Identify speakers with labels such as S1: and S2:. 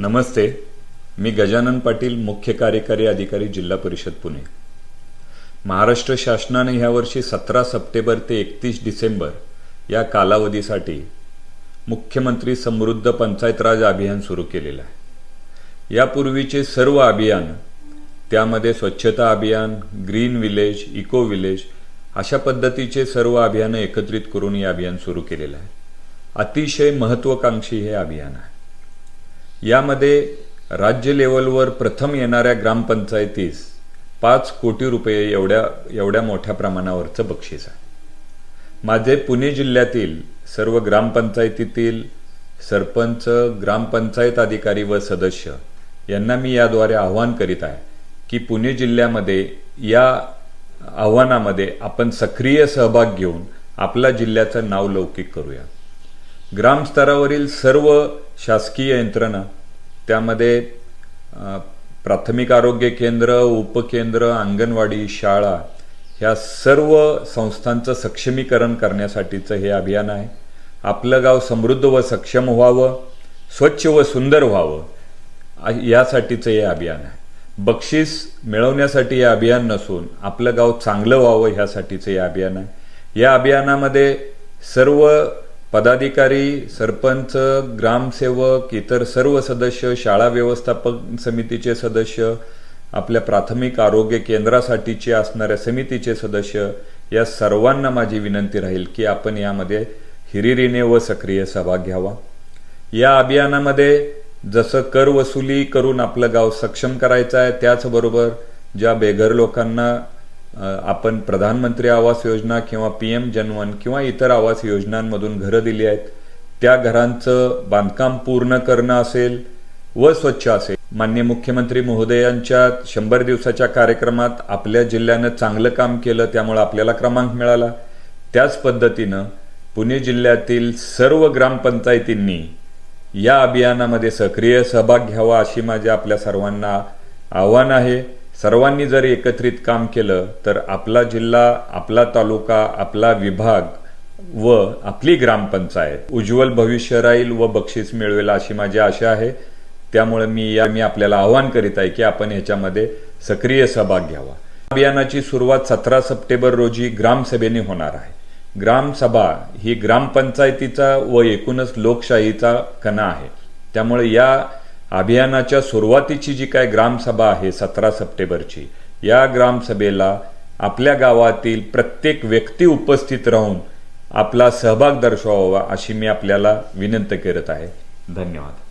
S1: नमस्ते मी गजानन पाटील मुख्य कार्यकारी अधिकारी जिल्हा परिषद पुणे. महाराष्ट्र शासनाने ह्यावर्षी सतरा सप्टेंबर ते एकतीस डिसेंबर या कालावधीसाठी मुख्यमंत्री समृद्ध पंचायत राज अभियान सुरू केलेलं आहे. यापूर्वीचे सर्व अभियान त्यामध्ये स्वच्छता अभियान ग्रीन विलेज इको विलेज अशा पद्धतीचे सर्व अभियानं एकत्रित करून हे अभियान सुरू केलेलं आहे. अतिशय महत्त्वाकांक्षी हे अभियान आहे. यामध्ये राज्य लेवलवर प्रथम येणाऱ्या ग्रामपंचायतीस पाच कोटी रुपये एवढ्या एवढ्या मोठ्या प्रमाणावरचं बक्षीस आहे. माझे पुणे जिल्ह्यातील सर्व ग्रामपंचायतीतील सरपंच ग्रामपंचायत अधिकारी व सदस्य यांना मी याद्वारे आवाहन करीत आहे की पुणे जिल्ह्यामध्ये या आव्हानामध्ये आपण सक्रिय सहभाग घेऊन आपला जिल्ह्याचं नाव लौकिक करूया. ग्रामस्तरावरील सर्व शासकीय यंत्रणा त्यामध्ये प्राथमिक आरोग्य केंद्र उपकेंद्र अंगणवाडी शाळा ह्या सर्व संस्थांचं सक्षमीकरण करण्यासाठीचं हे अभियान आहे. आपलं गाव समृद्ध व सक्षम व्हावं स्वच्छ व सुंदर व्हावं यासाठीचं हे अभियान आहे. बक्षीस मिळवण्यासाठी हे अभियान नसून आपलं गाव चांगलं व्हावं ह्यासाठीचं हे अभियान आहे. या अभियानामध्ये सर्व पदाधिकारी सरपंच ग्रामसेवक इतर सर्व सदस्य शाळा व्यवस्थापक समितीचे सदस्य आपल्या प्राथमिक आरोग्य केंद्रासाठीचे असणाऱ्या समितीचे सदस्य या सर्वांना माझी विनंती राहील की आपण यामध्ये हिरिरीने व सक्रिय सहभाग घ्यावा. या अभियानामध्ये जसं कर वसुली करून आपलं गाव सक्षम करायचं आहे त्याचबरोबर ज्या बेघर लोकांना आपण प्रधानमंत्री आवास योजना किंवा पी एम जनवन किंवा इतर आवास योजनांमधून घरं दिली आहेत. त्या घरांचं बांधकाम पूर्ण करणं असेल व स्वच्छ असेल. मान्य मुख्यमंत्री महोदयांच्या शंभर दिवसाच्या कार्यक्रमात आपल्या जिल्ह्यानं चांगलं काम केलं त्यामुळे आपल्याला क्रमांक मिळाला. त्याच पद्धतीनं पुणे जिल्ह्यातील सर्व ग्रामपंचायतींनी या अभियानामध्ये सक्रिय सहभाग घ्यावा अशी माझ्या आपल्या सर्वांना आव्हान आहे. सर्वांनी जर एकत्रित काम केलं तर आपला जिल्हा आपला तालुका आपला विभाग व आपली ग्रामपंचायत उज्ज्वल भविष्य राहील व बक्षीस मिळवेल अशी माझी आशा आहे. त्यामुळे मी या मी आपल्याला आवाहन करीत आहे की आपण याच्यामध्ये सक्रिय सहभाग घ्यावा. अभियानाची सुरुवात सतरा सप्टेंबर रोजी ग्रामसभेने होणार आहे. ग्रामसभा ही ग्रामपंचायतीचा व एकूणच लोकशाहीचा कणा आहे. त्यामुळे या अभियानाच्या सुरुवातीची जी काय ग्रामसभा आहे सतरा सप्टेंबरची या ग्रामसभेला आपल्या गावातील प्रत्येक व्यक्ती उपस्थित राहून आपला सहभाग दर्शवावा अशी मी आपल्याला विनंती करत आहे. धन्यवाद.